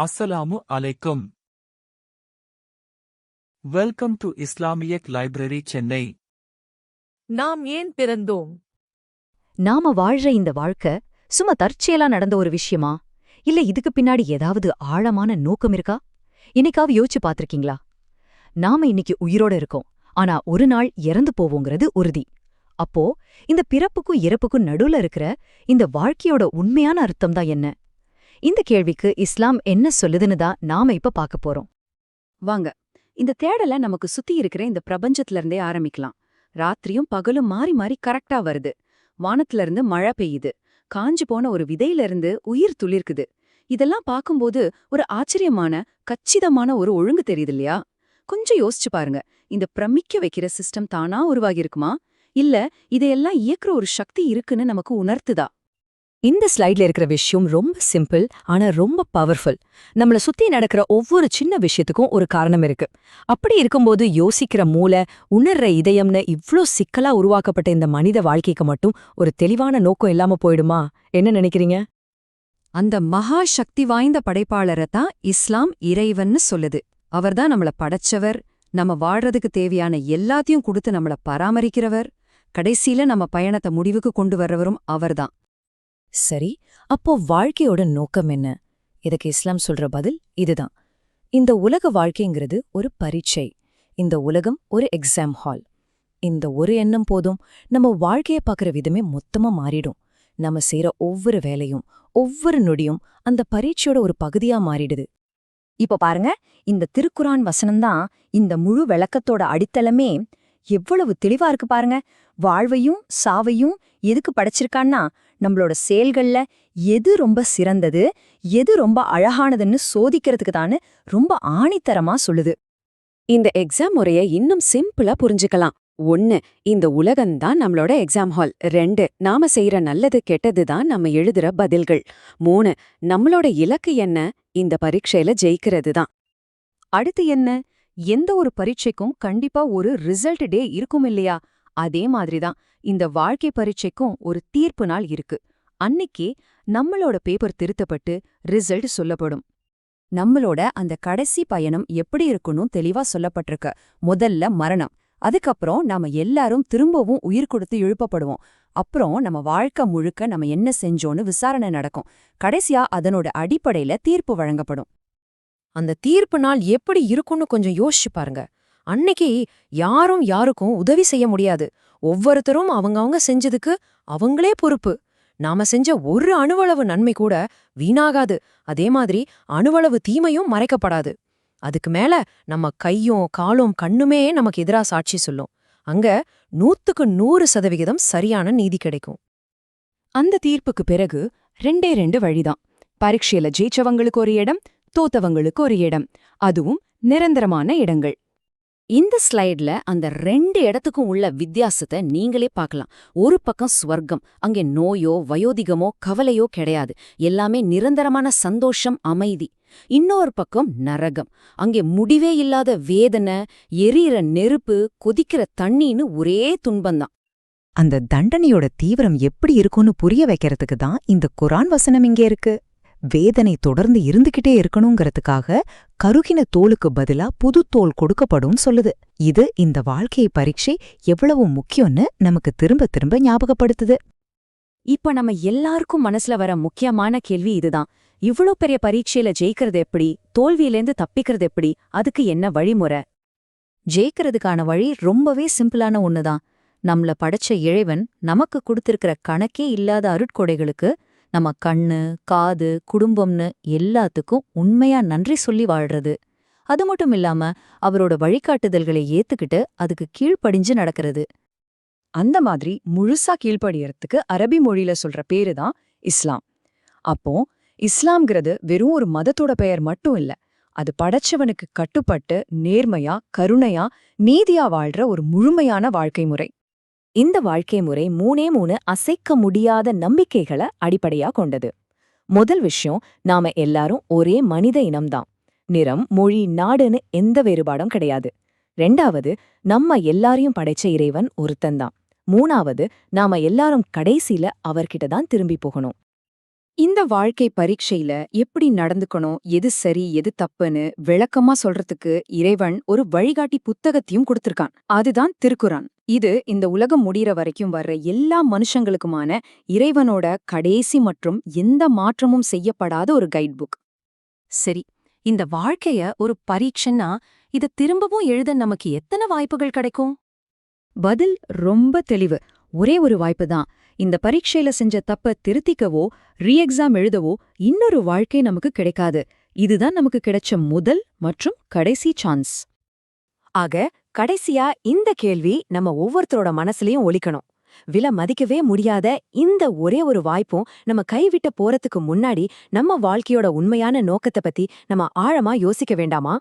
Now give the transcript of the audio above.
அஸ்ஸலாமு அலைக்கும். Welcome to இஸ்லாமியக் லைப்ரரி சென்னை நாம் ஏன் பிறந்தோம்? நாம வாழ்ற இந்த வாழ்க்கை சும்மா தற்செயலா நடந்த ஒரு விஷயமா? இல்ல இதுக்கு பின்னாடி ஏதாவது ஆழமான நோக்கம் இருக்கா? இன்னைக்காவது யோசிச்சு பாத்திருக்கீங்களா நாம இன்னைக்கு உயிரோட இருக்கோம். ஆனா ஒரு நாள் இறந்து போவோங்கிறது உறுதி. அப்போ இந்த பிறப்புக்கும் இறப்புக்கும் நடுவுல இருக்கிற இந்த வாழ்க்கையோட உண்மையான அர்த்தம் தான் என்ன? இந்த கேள்விக்கு இஸ்லாம் என்ன சொல்லுதுன்னு தான் நாம இப்ப பார்க்க போறோம். வாங்க இந்த தேடல நமக்கு சுத்தி இருக்கிற இந்த பிரபஞ்சத்துல இருந்தே ஆரம்பிக்கலாம். ராத்திரியும் பகலும் மாறி மாறி கரெக்டா வருது. வானத்துல இருந்து மழை பெய்யுது. காஞ்சு போன ஒரு விதையிலிருந்து உயிர் துளிர்க்குது. இதெல்லாம் பார்க்கும்போது ஒரு ஆச்சரியமான கச்சிதமான ஒரு ஒழுங்கு தெரியுது இல்லையா? கொஞ்சம் யோசிச்சு பாருங்க. இந்த பிரமிக்க வைக்கிற சிஸ்டம் தானா உருவாகியிருக்குமா? இல்ல இதையெல்லாம் இயக்குற ஒரு சக்தி இருக்குன்னு நமக்கு உணர்த்துதா? இந்த ஸ்லைட்ல இருக்கிற விஷயம் ரொம்ப சிம்பிள் ஆனா ரொம்ப பவர்ஃபுல் நம்மள சுத்தி நடக்கிற ஒவ்வொரு சின்ன விஷயத்துக்கும் ஒரு காரணம் இருக்கு. அப்படி இருக்கும்போது யோசிக்கிற மூளை உணர்ற இதயம்னு இவ்ளோ சிக்கலா உருவாக்கப்பட்ட இந்த மனித வாழ்க்கைக்கு மட்டும் ஒரு தெளிவான நோக்கம் இல்லாம போயிடுமா? என்ன நினைக்கிறீங்க? அந்த மகா சக்தி வாய்ந்த படைப்பாளரை தான் இஸ்லாம் இறைவன்னு சொல்லுது. அவர்தான் நம்மள படைச்சவர் நம்ம வாழ்றதுக்கு தேவையான எல்லாத்தையும் கொடுத்து நம்மள பராமரிக்கிறவர் கடைசியில நம்ம பயணத்தை முடிவுக்கு கொண்டு வர்றவரும் அவர்தான் சரி அப்போ வாழ்க்கையோட நோக்கம் என்ன? இதுக்கு இஸ்லாம் சொல்ற பதில் இதுதான். இந்த உலக வாழ்க்கைங்கிறது ஒரு பரீட்சை. இந்த உலகம் ஒரு எக்ஸாம் ஹால் இந்த ஒரு எண்ணம் போதும் நம்ம வாழ்க்கைய பார்க்குற விதமே மொத்தமா மாறிடும். நம்ம செய்யற ஒவ்வொரு வேலையும் ஒவ்வொரு நொடியும் அந்த பரீட்சையோட ஒரு பகுதியா மாறிடுது. இப்போ பாருங்க இந்த திருக்குரான் வசனம்தான் இந்த முழு விளக்கத்தோட அடித்தளமே எவ்வளவு தெளிவா இருக்கு பாருங்க. வாழ்வையும் சாவையும் எதுக்கு படைச்சிருக்கான்னா நம்மளோட செயல்கள்ல எது ரொம்ப சிறந்தது எது ரொம்ப அழகானதுன்னு சோதிக்கிறதுக்கு தான்னு ரொம்ப ஆணித்தரமா சொல்லுது. இந்த எக்ஸாம் முறைய இன்னும் சிம்பிளா புரிஞ்சுக்கலாம். ஒன்னு இந்த உலகம்தான் நம்மளோட எக்ஸாம் ஹால். ரெண்டு நாம செய்யற நல்லது கெட்டது தான் நம்ம எழுதுற பதில்கள். மூணு நம்மளோட இலக்கு என்ன? இந்த பரீட்சையில ஜெயிக்கிறது தான். அடுத்து என்ன? எந்த ஒரு பரீட்சைக்கும் கண்டிப்பா ஒரு ரிசல்ட் டே இருக்கும் இல்லையா அதே மாதிரிதான் இந்த வாழ்க்கை பரீட்சைக்கும் ஒரு தீர்ப்பு நாள் இருக்கு. அன்னைக்கே நம்மளோட பேப்பர் திருத்தப்பட்டு ரிசல்ட் சொல்லப்படும். நம்மளோட அந்த கடைசி பயணம் எப்படி இருக்கணும் தெளிவா சொல்லப்பட்டிருக்க. முதல்ல மரணம். அதுக்கப்புறம் நாம எல்லாரும் திரும்பவும் உயிர் கொடுத்து எழுப்பப்படுவோம். அப்புறம் நம்ம வாழ்க்கை முழுக்க நம்ம என்ன செஞ்சோன்னு விசாரணை நடக்கும். கடைசியா அதனோட அடிப்படையில தீர்ப்பு வழங்கப்படும். அந்த தீர்ப்பு நாள் எப்படி இருக்கும்னு கொஞ்சம் யோசிச்சு பாருங்க. அன்னைக்கு யாரும் யாருக்கும் உதவி செய்ய முடியாது. ஒவ்வொருத்தரும் அவங்கவுங்க செஞ்சதுக்கு அவங்களே பொறுப்பு. நாம செஞ்ச ஒரு அணுவளவு நன்மை கூட வீணாகாது. அதே மாதிரி அணுவளவு தீமையும் மறைக்கப்படாது. அதுக்கு மேல நம்ம கையும் காலும் கண்ணுமே நமக்கு எதிரா சாட்சி சொல்லும். அங்க நூத்துக்கு நூறு சதவிகிதம் சரியான நீதி கிடைக்கும். அந்த தீர்ப்புக்கு பிறகு ரெண்டே ரெண்டு வழிதான். பரீட்சையில ஜெயிச்சவங்களுக்கு ஒரு இடம் தோத்தவங்களுக்கு ஒரு இடம். அதுவும் நிரந்தரமான இடங்கள். இந்த ஸ்லைட்ல அந்த ரெண்டு இடத்துக்கும் உள்ள வித்தியாசத்தை நீங்களே பார்க்கலாம். ஒரு பக்கம் ஸ்வர்க்கம் அங்கே நோயோ வயோதிகமோ கவலையோ கிடையாது. எல்லாமே நிரந்தரமான சந்தோஷம் அமைதி. இன்னொரு பக்கம் நரகம் அங்கே முடிவே இல்லாத வேதனை எரியிற நெருப்பு கொதிக்கிற தண்ணின்னு ஒரே துன்பம்தான். அந்த தண்டனையோட தீவிரம் எப்படி இருக்கும்னு புரிய வைக்கிறதுக்கு தான் இந்த குரான் வசனம் இங்கே இருக்கு. வேதனை தொடர்ந்து இருந்துகிட்டே இருக்கணுங்கிறதுக்காக கருகின தோலுக்கு பதிலா புது தோல் கொடுக்கப்படும் சொல்லுது. இது இந்த வாழ்க்கை பரீட்சை எவ்வளவு முக்கியம்னு நமக்கு திரும்ப திரும்ப ஞாபகப்படுத்துது. இப்ப நம்ம எல்லாருக்கும் மனசுல வர முக்கியமான கேள்வி இதுதான். இவ்ளோ பெரிய பரீட்சையில ஜெயிக்கிறது எப்படி? தோல்வியிலேருந்து தப்பிக்கிறது எப்படி? அதுக்கு என்ன வழிமுறை? ஜெயிக்கிறதுக்கான வழி ரொம்பவே சிம்பிளான ஒண்ணுதான். நம்மள படைச்ச இறைவன் நமக்கு கொடுத்திருக்கிற கணக்கே இல்லாத அருட்கொடைகளுக்கு நம்ம கண்ணு காது குடும்பம்னு எல்லாத்துக்கும் உண்மையா நன்றி சொல்லி வாழ்றது. அது மட்டும் இல்லாம அவரோட வழிகாட்டுதல்களை ஏத்துக்கிட்டு அதுக்கு கீழ்ப்படிஞ்சு நடக்கிறது. அந்த மாதிரி முழுசா கீழ்ப்படியறதுக்கு அரபி மொழியில சொல்ற பேரு தான் இஸ்லாம். அப்போ இஸ்லாம்ங்கிறது வெறும் ஒரு மதத்தோட பெயர் மட்டும் இல்ல அது படைச்சவனுக்கு கட்டுப்பட்டு நேர்மையா கருணையா நீதியா வாழ்ற ஒரு முழுமையான வாழ்க்கை முறை. இந்த வாழ்க்கை முறை மூணே மூணு அசைக்க முடியாத நம்பிக்கைகளை அடிப்படையா கொண்டது. முதல் விஷயம் நாம எல்லாரும் ஒரே மனித இனம்தான். நிறம் மொழி நாடுன்னு எந்த வேறுபாடும் கிடையாது. ரெண்டாவது நம்ம எல்லாரையும் படைச்ச இறைவன் ஒருத்தன்தான். மூணாவது நாம எல்லாரும் கடைசியில அவர்கிட்ட தான் திரும்பி போகணும். இந்த வாழ்க்கை பரீட்சையில எப்படி நடந்துக்கணும் எது சரி எது தப்புன்னு விளக்கமா சொல்றதுக்கு இறைவன் ஒரு வழிகாட்டி புத்தகத்தையும் கொடுத்திருக்கான். அதுதான் திருக்குறான். இது இந்த உலகம் முடிகிற வரைக்கும் வர்ற எல்லா மனுஷங்களுக்குமான இறைவனோட கடைசி மற்றும் எந்த மாற்றமும் செய்யப்படாத ஒரு கைட் புக் சரி இந்த வாழ்க்கைய ஒரு பரீட்சைன்னா இத திரும்பவும் எழுத நமக்கு எத்தனை வாய்ப்புகள் கிடைக்கும்? பதில் ரொம்ப தெளிவு. ஒரே ஒரு வாய்ப்பு தான். இந்த பரீட்சையில செஞ்ச தப்ப திருத்திக்கவோ ரீஎக்ஸாம் எழுதவோ இன்னொரு வாழ்க்கை நமக்கு கிடைக்காது. இதுதான் நமக்கு கிடைச்ச முதல் மற்றும் கடைசி சான்ஸ் ஆக கடைசியா இந்த கேள்வி நம்ம ஒவ்வொருத்தரோட மனசுலயும் ஒழிக்கணும் விலை மதிக்கவே முடியாத இந்த ஒரே ஒரு வாய்ப்பும் நம்ம கைவிட்ட போறதுக்கு முன்னாடி நம்ம வாழ்க்கையோட உண்மையான நோக்கத்தை பத்தி நம்ம ஆழமா யோசிக்க வேண்டாமா?